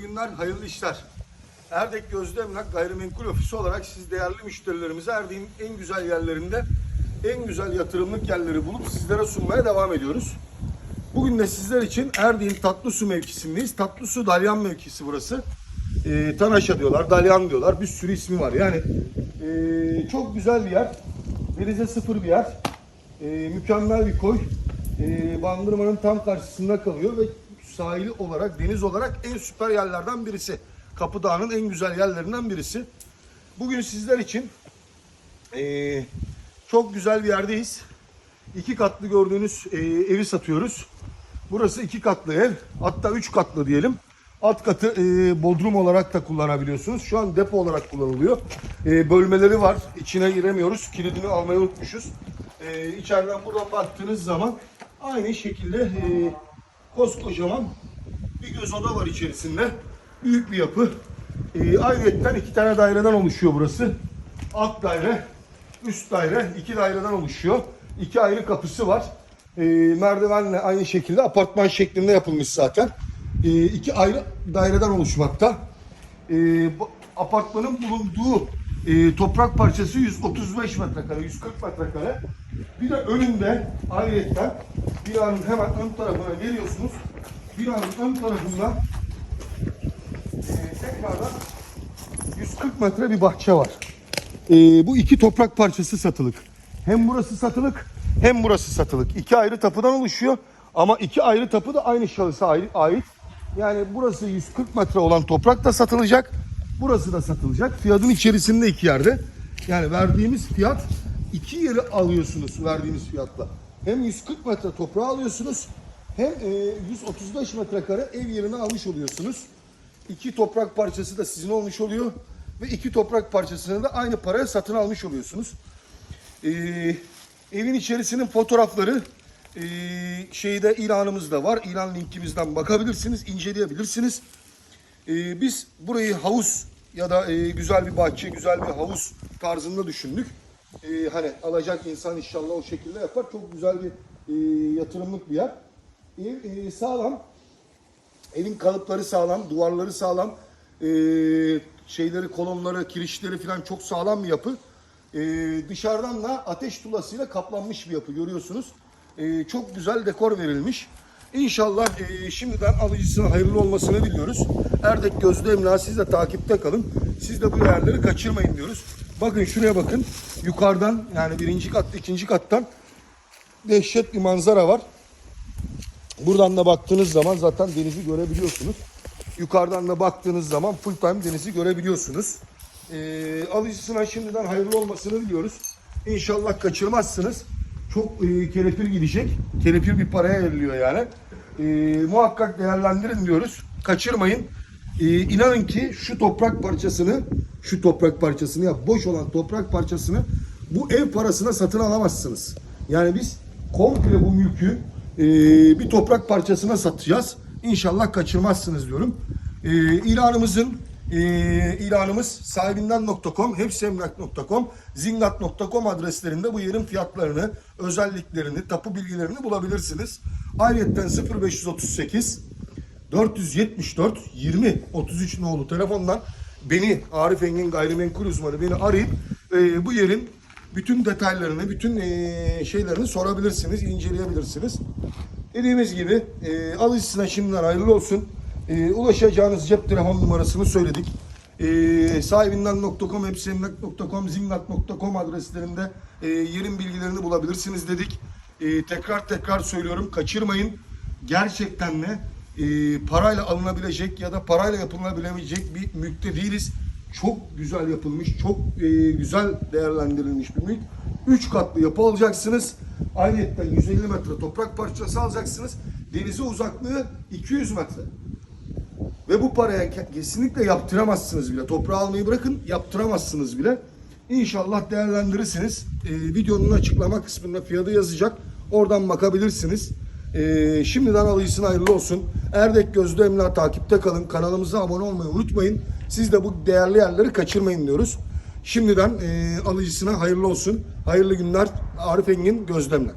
günler, hayırlı işler. Erdek Gözde Emlak Gayrimenkul Ofisi olarak siz değerli müşterilerimize Erdek'in en güzel yerlerinde en güzel yatırımlık yerleri bulup sizlere sunmaya devam ediyoruz. Bugün de sizler için Erdek'in Tatlısu mevkisindeyiz. Tatlısu Dalyan mevkisi burası. Ee, Tanaşa diyorlar, Dalyan diyorlar. Bir sürü ismi var. Yani ee, çok güzel bir yer. Denize sıfır bir yer. Ee, mükemmel bir koy. Ee, Bandırma'nın tam karşısında kalıyor ve sahili olarak, deniz olarak en süper yerlerden birisi. Kapıdağ'ın en güzel yerlerinden birisi. Bugün sizler için ee, çok güzel bir yerdeyiz. İki katlı gördüğünüz ee, evi satıyoruz. Burası iki katlı ev. Hatta üç katlı diyelim. Alt katı ee, bodrum olarak da kullanabiliyorsunuz. Şu an depo olarak kullanılıyor. Ee, bölmeleri var. İçine giremiyoruz. Kilidini almayı unutmuşuz. Ee, içeriden buradan baktığınız zaman aynı şekilde ee, koskocaman bir göz oda var içerisinde. Büyük bir yapı. Ee, ayrıyetten iki tane daireden oluşuyor burası. Alt daire, üst daire iki daireden oluşuyor. İki ayrı kapısı var. Ee, merdivenle aynı şekilde apartman şeklinde yapılmış zaten. Ee, iki ayrı daireden oluşmakta. Ee, bu apartmanın bulunduğu e, toprak parçası 135 metrekare, 140 metrekare. Bir de önünde ayrıyetten binanın hemen ön tarafına geliyorsunuz. Binanın ön tarafında e, tekrardan 140 metre bir bahçe var. E, bu iki toprak parçası satılık. Hem burası satılık hem burası satılık. İki ayrı tapudan oluşuyor. Ama iki ayrı tapu da aynı şahısa ait. Yani burası 140 metre olan toprak da satılacak. Burası da satılacak. Fiyatın içerisinde iki yerde. Yani verdiğimiz fiyat iki yeri alıyorsunuz verdiğimiz fiyatla. Hem 140 metre toprağı alıyorsunuz hem e, 135 metrekare ev yerini almış oluyorsunuz. İki toprak parçası da sizin olmuş oluyor. Ve iki toprak parçasını da aynı paraya satın almış oluyorsunuz. Ee, evin içerisinin fotoğrafları ee, şeyde ilanımızda var. İlan linkimizden bakabilirsiniz, inceleyebilirsiniz. Ee, biz burayı havuz ya da güzel bir bahçe, güzel bir havuz tarzında düşündük. Ee, hani alacak insan inşallah o şekilde yapar. Çok güzel bir ee, yatırımlık bir yer. Ev ee, sağlam. Evin kalıpları sağlam, duvarları sağlam, ee, şeyleri, kolonları, kirişleri falan çok sağlam bir yapı. Ee, dışarıdan da ateş tulasıyla kaplanmış bir yapı görüyorsunuz. Ee, çok güzel dekor verilmiş. İnşallah ee, şimdiden alıcısına hayırlı olmasını diliyoruz. Erdek Gözde Emlak siz de takipte kalın. Siz de bu yerleri kaçırmayın diyoruz. Bakın şuraya bakın. Yukarıdan yani birinci kat, ikinci kattan dehşet bir manzara var. Buradan da baktığınız zaman zaten denizi görebiliyorsunuz. Yukarıdan da baktığınız zaman full time denizi görebiliyorsunuz. Ee, alıcısına şimdiden hayırlı olmasını diliyoruz. İnşallah kaçırmazsınız. Çok e, kelepir gidecek. Kelepir bir paraya veriliyor yani. Ee, muhakkak değerlendirin diyoruz. Kaçırmayın. Ee, inanın ki şu toprak parçasını, şu toprak parçasını ya boş olan toprak parçasını bu ev parasına satın alamazsınız. Yani biz komple bu mülkü e, bir toprak parçasına satacağız. İnşallah kaçırmazsınız diyorum. E, ilanımızın e, ilanımız sahibinden.com, hepsiemlak.com, zingat.com adreslerinde bu yerin fiyatlarını, özelliklerini, tapu bilgilerini bulabilirsiniz. Ayrıca 0538 474 20 33 nolu telefondan beni Arif Engin gayrimenkul uzmanı beni arayıp e, bu yerin bütün detaylarını, bütün e, şeylerini sorabilirsiniz, inceleyebilirsiniz. Dediğimiz gibi e, alıcısına şimdiden hayırlı olsun. E, ulaşacağınız cep telefon numarasını söyledik. E, sahibinden.com, hepsiemlak.com, zingat.com adreslerinde e, yerin bilgilerini bulabilirsiniz dedik. E, tekrar tekrar söylüyorum kaçırmayın. Gerçekten de e, parayla alınabilecek ya da parayla yapılabilecek bir mülkte değiliz. Çok güzel yapılmış, çok e, güzel değerlendirilmiş bir mülk. 3 katlı yapı alacaksınız. Ayrıca 150 metre toprak parçası alacaksınız. Denize uzaklığı 200 metre. Ve bu paraya ke- kesinlikle yaptıramazsınız bile. Toprağı almayı bırakın, yaptıramazsınız bile. İnşallah değerlendirirsiniz. Ee, videonun açıklama kısmında fiyatı yazacak. Oradan bakabilirsiniz. Ee, şimdiden alıcısına hayırlı olsun. Erdek Gözlü Emlak takipte kalın. Kanalımıza abone olmayı unutmayın. Siz de bu değerli yerleri kaçırmayın diyoruz. Şimdiden e, alıcısına hayırlı olsun. Hayırlı günler. Arif Engin Gözlemle.